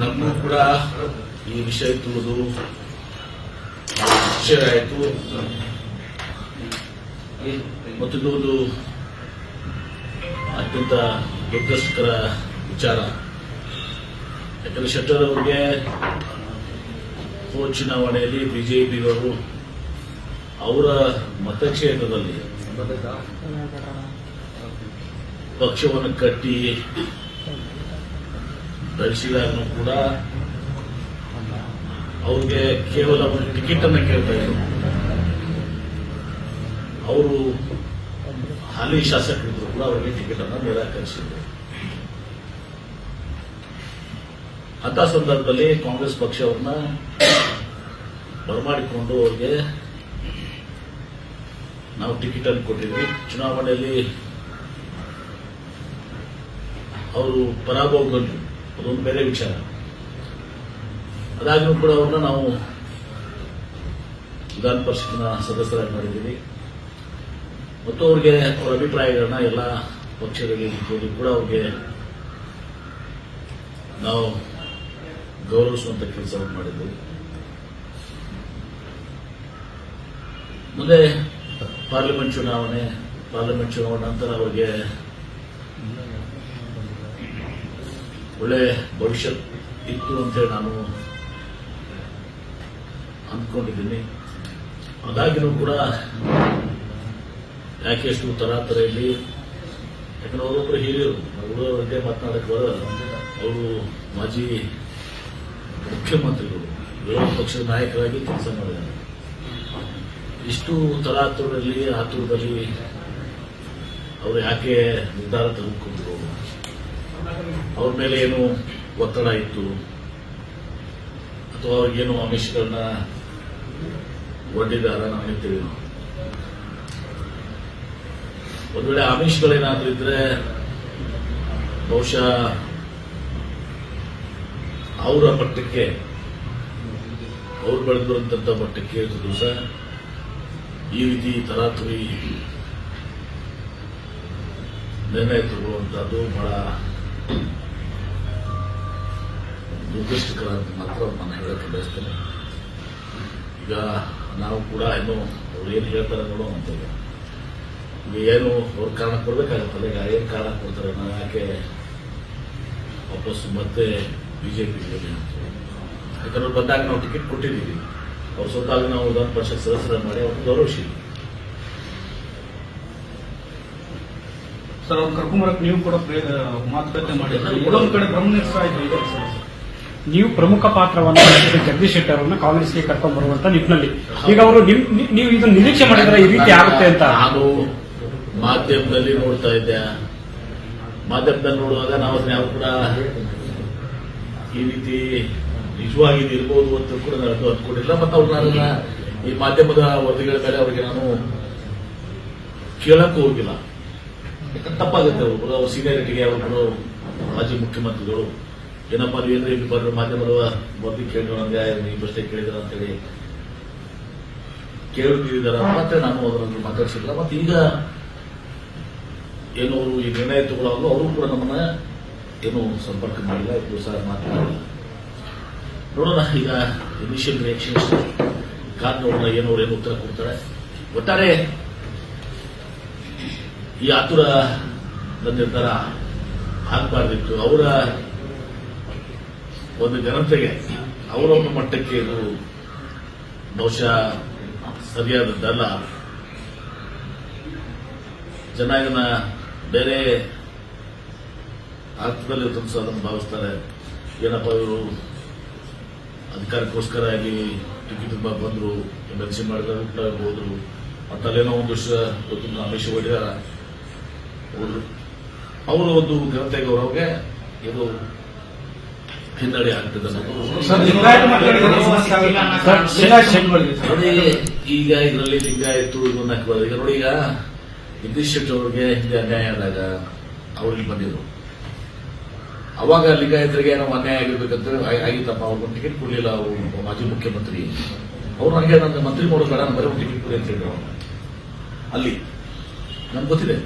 ನಮಗೂ ಕೂಡ ಈ ವಿಷಯ ವಿಷಯ ಆಯಿತು. ಮತ್ತು ಇದೊಂದು ಅತ್ಯಂತ ದುರದೃಷ್ಟಕರ ವಿಚಾರ. ಯಾಕಂದ್ರೆ ಶೆಟ್ಟರ್ ಅವರಿಗೆ ಹೋದ ಚುನಾವಣೆಯಲ್ಲಿ ಬಿಜೆಪಿಯವರು ಅವರ ಮತಕ್ಷೇತ್ರದಲ್ಲಿ ಪಕ್ಷವನ್ನು ಕಟ್ಟಿ ಬೆಳೆಸಿದಾಗಲೂ ಕೂಡ ಅವ್ರಿಗೆ ಕೇವಲ ಒಂದು ಟಿಕೆಟ್ ಅನ್ನ ಕೇಳ್ತಾ ಇದ್ರು. ಅವರು ಹಾಲಿ ಶಾಸಕರಿದ್ರು ಕೂಡ ಅವರಿಗೆ ಟಿಕೆಟ್ ಅನ್ನ ನಿರಾಕರಿಸಿದ್ರು. ಅಂತ ಸಂದರ್ಭದಲ್ಲಿ ಕಾಂಗ್ರೆಸ್ ಪಕ್ಷವನ್ನ ಬರಮಾಡಿಕೊಂಡು ಅವ್ರಿಗೆ ನಾವು ಟಿಕೆಟ್ ಅನ್ನು ಕೊಟ್ಟಿದ್ವಿ. ಚುನಾವಣೆಯಲ್ಲಿ ಅವರು ಪರಾಭವಗೊಂಡ್ರು. ಅದೊಂದು ಬೇರೆ ವಿಚಾರ. ಅದಾಗಿಯೂ ಕೂಡ ಅವ್ರನ್ನ ನಾವು ವಿಧಾನ ಪರಿಷತ್ನ ಸದಸ್ಯರಾಗಿ ಮಾಡಿದ್ದೀವಿ. ಮತ್ತು ಅವ್ರಿಗೆ ಅವರ ಅಭಿಪ್ರಾಯಗಳನ್ನ ಎಲ್ಲ ಪಕ್ಷಗಳಿಗೆ ಇಟ್ಕೊಂಡು ಕೂಡ ಅವ್ರಿಗೆ ನಾವು ಗೌರವಿಸುವಂತ ಕೆಲಸವನ್ನು ಮಾಡಿದ್ದೀವಿ ಮುಂದೆ ಪಾರ್ಲಿಮೆಂಟ್ ಚುನಾವಣೆ ಪಾರ್ಲಿಮೆಂಟ್ ಚುನಾವಣೆ ನಂತರ ಅವರಿಗೆ ಒಳ್ಳೆ ಭವಿಷ್ಯ ಇತ್ತು ಅಂತೇಳಿ ನಾನು ಅಂದ್ಕೊಂಡಿದ್ದೀನಿ ಅದಾಗಿನೂ ಕೂಡ ಯಾಕೆ ಎಷ್ಟು ತರಾತರೆಯಲ್ಲಿ, ಯಾಕಂದ್ರೆ ಅವರೊಬ್ಬರು ಹಿರಿಯರು ಅವರು ಬಗ್ಗೆ ಮಾತನಾಡಕ್ಕೆ ಬರ ಅವರು ಮಾಜಿ ಮುಖ್ಯಮಂತ್ರಿಗಳು, ವಿರೋಧ ಪಕ್ಷದ ನಾಯಕರಾಗಿ ಕೆಲಸ ಮಾಡಿದ್ದಾರೆ. ಇಷ್ಟು ತರಾತುರಲ್ಲಿ ಆತುರದಲ್ಲಿ ಅವರು ಯಾಕೆ ನಿರ್ಧಾರ ತೆಗೆದುಕೊಂಡ್ರು ಅವ್ರ ಮೇಲೆ ಏನು ಒತ್ತಡ ಇತ್ತು? ಅಥವಾ ಅವ್ರಿಗೇನು ಆಮಿಷಗಳನ್ನ ಒಡ್ಡಿದಾರ ನಮಗೆ ತಿಳಿದು ಒಂದು ವೇಳೆ ಆಮಿಷಗಳೇನಾದ್ರೂ ಇದ್ರೆ ಬಹುಶಃ ಅವರ ಮಟ್ಟಕ್ಕೆ, ಅವ್ರು ಬೆಳೆದಿರುವಂತ ಮಟ್ಟಕ್ಕೆ ದಿವಸ ಈ ರೀತಿ ತರಾತುರಿ ನಿರ್ಣಯ ತಗೊಳ್ಳುವಂತಹದ್ದು ಬಹಳ ದುರ್ದೃಷ್ಟಕರ ಅಂತ ಮಾತ್ರ ನಾನು ಹೇಳಕ್ಕೆ ಬಯಸ್ತೇನೆ. ಈಗ ನಾವು ಕೂಡ ಏನು ಅವ್ರು ಏನು ಹೇಳ್ತಾರೆ ನೋಡೋ ಅಂತೇಳಿ ಈಗ ಏನು ಅವ್ರ ಕಾರಣ ಕೊಡ್ಬೇಕಾಗತ್ತಲ್ಲ? ಈಗ ಏನು ಕಾರಣ ಕೊಡ್ತಾರೆ? ನಾವು ಯಾಕೆ ವಾಪಸ್ ಮತ್ತೆ ಬಿ ಜೆ ಬಿಜೆಪಿ ಯಾಕಂದ್ರೆ ಬಂದಾಗ ನಾವು ಟಿಕೆಟ್ ಕೊಟ್ಟಿದ್ದೀವಿ. ಅವ್ರ ಸ್ವತಃ ನಾವು ವಿಧಾನ ಪರಿಷತ್ ಸದಸ್ಯರ ಮಾಡಿ ಅವ್ರನ್ನ ಗೌರವಿಸಿದ್ವಿ. ಸರ್ ಅವ್ರು ಕರ್ಕೊಂಬರಕ್ ನೀವು ಕೂಡ ಪ್ರೇ- ಮಾತುಕತೆ ಮಾಡಿದ್ರು. ಕಡೆ ಇದೆ ಸರ್. ನೀವು ಪ್ರಮುಖ ಪಾತ್ರವನ್ನು ಜಗದೀಶ್ ಶೆಟ್ಟರ್ ಅವರನ್ನ ಕಾಂಗ್ರೆಸ್ಗೆ ಕರ್ಕೊಂಡ್ ಬರುವಂತ ನಿಟ್ಟಿನಲ್ಲಿ. ಈಗ ಅವರು ನಿಮ್- ನೀವು ಇದನ್ನ ನಿರೀಕ್ಷೆ ಮಾಡಿದ್ರೆ ಈ ರೀತಿ ಆಗುತ್ತೆ ಅಂತ. ನಾನು ಮಾಧ್ಯಮದಲ್ಲಿ ನೋಡ್ತಾ ಇದ್ದೆ. ಮಾಧ್ಯಮದಲ್ಲಿ ನೋಡುವಾಗ ನಾವು ಯಾವ ಕೂಡ ಈ ರೀತಿ ನಿಜವಾಗಿ ಇದು ಇರ್ಬೋದು ಅಂತ ಕೂಡ ನಾನು ಅಂದ್ಕೊಂಡಿಲ್ಲ ಮತ್ತೆ ಅವ್ರು ನನ್ನ ಈ ಮಾಧ್ಯಮದ ವರದಿಗಳ ಮೇಲೆ ಅವರಿಗೆ ನಾನು ಕೇಳಕ್ಕೂ ಹೋಗಿಲ್ಲ. ತಪ್ಪಾಗುತ್ತೆ ಅವರು. ಅವ್ರ ಸೀನಿಯರಿಟಿಗೆ ಅವರು ಮಾಜಿ ಮುಖ್ಯಮಂತ್ರಿಗಳು. ಏನಪ್ಪ ನೀವೇಂದ್ರೆ ಇಲ್ಲಿ ಬರೋ ಮಾಧ್ಯಮದ ವರದಿ ಕೇಳಿದ್ರು ನನಗೆ ನೀವು ಪ್ರಶ್ನೆ ಕೇಳಿದ್ರ ಅಂತೇಳಿ ಕೇಳುತ್ತಿದ್ದಾರೆ ಮತ್ತೆ ನಾನು ಅದರಲ್ಲಿ ಮಾತಾಡಿಸಿಲ್ಲ. ಮತ್ತೆ ಈಗ ಏನು ಅವರು ಈ ನಿರ್ಣಯ ತಗೊಳ್ಳೋ ಅವರು ಕೂಡ ನಮ್ಮನ್ನ ಏನು ಸಂಪರ್ಕ ಮಾಡಿಲ್ಲ ಇದು ಸಹ ಮಾತನಾಡಿಲ್ಲ ನೋಡೋಣ, ಈಗ ಇನಿಷಿಯಲ್ ರಿಯಾಕ್ಷನ್ ನೋಡೋಣ, ಏನು ಅವ್ರು ಏನು ಉತ್ತರ ಕೊಡ್ತಾರೆ. ಒಟ್ಟಾರೆ ಈ ಆತುರ ನಿರ್ಧಾರ ಆಗಬಾರ್ದಿತ್ತು ಅವರ ಒಂದು ಘನತೆಗೆ ಅವರ ಒಂದು ಮಟ್ಟಕ್ಕೆ ಇದು ಬಹುಶಃ ಸರಿಯಾದದ್ದಲ್ಲ. ಜನ ಇದನ್ನ ಬೇರೆ ಅರ್ಥದಲ್ಲಿ ತಂದು ಅದನ್ನು ಭಾವಿಸ್ತಾರೆ. ಏನಪ್ಪ ಇವರು ಅಧಿಕಾರಕ್ಕೋಸ್ಕರ ಇಲ್ಲಿ ಟಿಕೆಟ್ ತುಂಬ ಬಂದರು ಎಂ ಎಲ್ ಸಿ ಮಾಡಿದ್ರು ಹೋದ್ರು ಮತ್ತೆ ಅಲ್ಲೇನೋ ಒಂದು ವರ್ಷ ಗೊತ್ತಿಲ್ಲ ಹೋದ್ರು ಅವರು. ಒಂದು ಘನತೆ ಗೌರವಗೆ ಇದು ಹಿನ್ನಡೆ ಆಗ್ತದೆ ಈಗ ಇದರಲ್ಲಿ ಲಿಂಗಾಯಿತು ಇದನ್ನ ಹಾಕ್ಬಾರ್ದು ಈಗ ನೋಡಿ ಈಗ ಜಗದೀಶ್ ಶೆಟ್ಟಿ ಅವ್ರಿಗೆ ಹಿಂದೆ ಅನ್ಯಾಯ ಆದಾಗ ಅವ್ರಿಗೆ ಬಂದಿದ್ರು. ಅವಾಗ ಲಿಂಗಾಯತರಿಗೆ ಏನೋ ಅನ್ಯಾಯ ಆಗಿರ್ಬೇಕಂತ ಆಗಿ- ಆಗಿತ್ತಪ್ಪ ಅವ್ರಿಗೆ ಟಿಕೆಟ್ ಕೊಡಲಿಲ್ಲ ಅವರು ಮಾಜಿ ಮುಖ್ಯಮಂತ್ರಿ. ಅವ್ರು ನನಗೆ ನನ್ನ ಮಂತ್ರಿ ಮಾಡೋದು ಬೇಡ ಬರೀ ಟಿಕೆಟ್ ಕೊಡಿ ಅಂತ ಹೇಳಿದ್ರು ಅವ್ರು. ಅಲ್ಲಿ. ನನ್ಗೆ ಗೊತ್ತಿದೆ.